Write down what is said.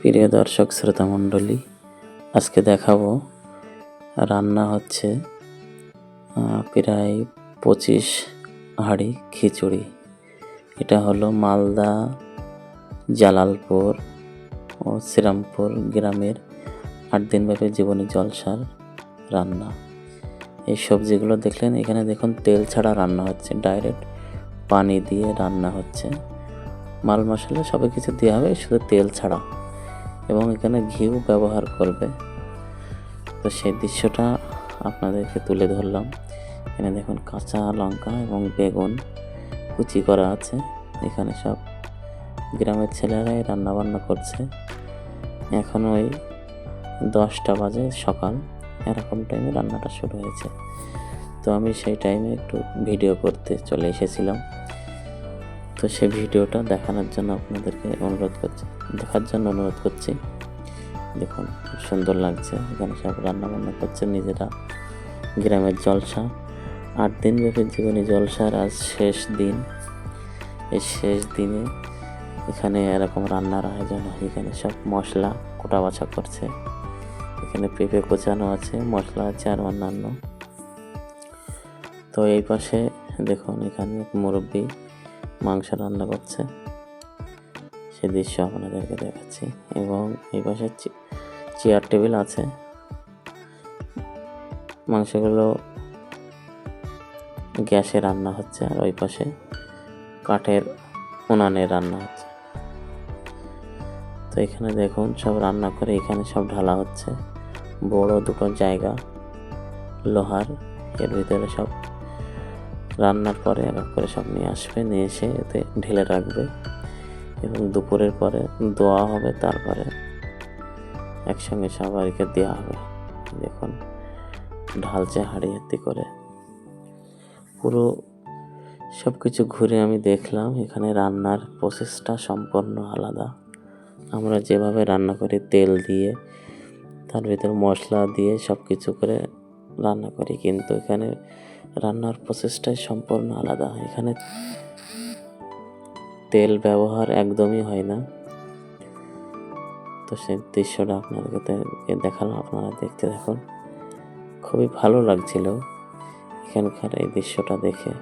প্রিয় দর্শক শ্রোতা মণ্ডলী আজকে দেখাবো রান্না হচ্ছে প্রায় পঁচিশ হাঁড়ি খিচুড়ি। এটা হলো মালদা জালালপুর ও শ্রীরামপুর গ্রামের আট দিনব্যাপী জীবনী জলসার রান্না। এই সবজিগুলো দেখলেন, এখানে দেখুন তেল ছাড়া রান্না হচ্ছে, ডাইরেক্ট পানি দিয়ে রান্না হচ্ছে। মাল মশলা সবই কিছু দেওয়া হবে, শুধু তেল ছাড়া। এবং এখানে ঘিও ব্যবহার করবে। তো সেই দৃশ্যটা আপনাদেরকে তুলে ধরলাম। এখানে দেখুন কাঁচা লঙ্কা এবং বেগুন কুচি করা আছে। এখানে সব গ্রামের ছেলেরাই রান্না বান্না করছে। এখন ওই দশটা বাজে সকাল। এরকম টাইমে রান্নাটা শুরু হয়েছে। তো আমি সেই টাইমে একটু ভিডিও করতে চলে এসেছিলাম। তো সেই ভিডিওটা দেখানোর জন্য আপনাদেরকে অনুরোধ করছি। দেখার জন্য অনুরোধ করছি। দেখুন খুব সুন্দর লাগছে। এখানে সব রান্না বান্না করছে নিজেরা। গ্রামের জলসা। আট দিন ব্যাপী জীবনী জলসার আজ শেষ দিন। এই শেষ দিনে এখানে এরকম রান্নার আয়োজন হয়। এখানে সব মশলা কোটা বাছা করছে। এখানে পেঁপে কোচানো আছে, মশলা আছে আর অন্যান্য। তো এই পাশে দেখুন, এখানে মুরব্বী মাংস রান্না করছে। সে দৃশ্য আপনাদেরকে দেখাচ্ছি এবং এই পাশে চেয়ার টেবিল আছে। মাংসগুলো গ্যাসে রান্না হচ্ছে আর ওই পাশে কাঠের উনানে রান্না হচ্ছে। তো এখানে দেখুন সব রান্না করে এখানে সব ঢালা হচ্ছে। বড় দুটো জায়গা, লোহার, এর ভিতরে সব রান্নার পরে এক এক করে সব নিয়ে আসবে, নিয়ে এসে এতে ঢেলে রাখবে এবং দুপুরের পরে দোয়া হবে, তারপরে একসঙ্গে সবাইকে দেওয়া হবে। দেখুন ঢালছে হাঁড়ি হাতি করে পুরো সব কিছু ঘুরে আমি দেখলাম, এখানে রান্নার প্রসেসটা সম্পূর্ণ আলাদা। আমরা যেভাবে রান্না করি, তেল দিয়ে, তার ভিতর মশলা দিয়ে সব কিছু করে রান্না করি, কিন্তু এখানে রান্নার প্রসেসটাই সম্পূর্ণ আলাদা। এখানে তেল ব্যবহার একদমই হয় না। তো সেই দৃশ্যটা আপনাদেরকে দেখালাম, আপনারা দেখতে দেখুন খুবই ভালো লাগছিল এখানকার এই দৃশ্যটা দেখে।